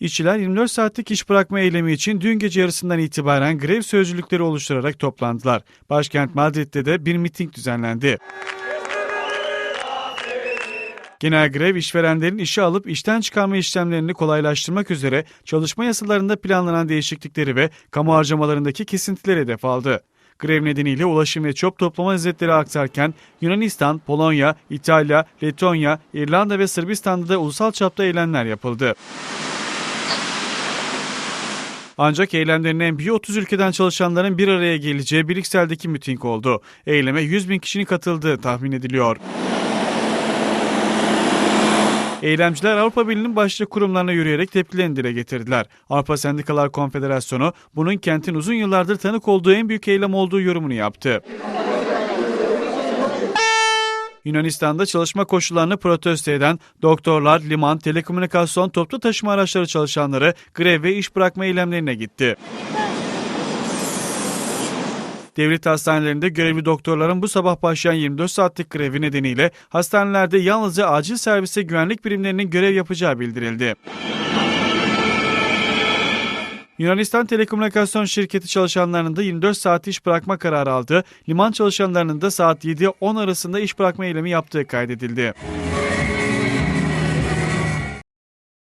İşçiler 24 saatlik iş bırakma eylemi için dün gece yarısından itibaren grev sözcülükleri oluşturarak toplandılar. Başkent Madrid'de de bir miting düzenlendi. Genel grev işverenlerin işe alıp işten çıkarma işlemlerini kolaylaştırmak üzere çalışma yasalarında planlanan değişiklikleri ve kamu harcamalarındaki kesintileri hedef aldı. Grev nedeniyle ulaşım ve çöp toplama hizmetleri aksarken Yunanistan, Polonya, İtalya, Letonya, İrlanda ve Sırbistan'da da ulusal çapta eylemler yapıldı. Ancak eylemlerin en büyüğü 30 ülkeden çalışanların bir araya geleceği Brüksel'deki miting oldu. Eyleme 100 bin kişinin katıldığı tahmin ediliyor. Eylemciler Avrupa Birliği'nin başta kurumlarına yürüyerek tepkilerini dile getirdiler. Avrupa Sendikalar Konfederasyonu bunun kentin uzun yıllardır tanık olduğu en büyük eylem olduğu yorumunu yaptı. Yunanistan'da çalışma koşullarını protesto eden doktorlar, liman, telekomünikasyon, toplu taşıma araçları çalışanları grev ve iş bırakma eylemlerine gitti. Devlet hastanelerinde görevli doktorların bu sabah başlayan 24 saatlik grevi nedeniyle hastanelerde yalnızca acil servise güvenlik birimlerinin görev yapacağı bildirildi. Yunanistan Telekomünikasyon Şirketi çalışanlarının da 24 saat iş bırakma kararı aldı. Liman çalışanlarının da saat 7-10 arasında iş bırakma eylemi yaptığı kaydedildi.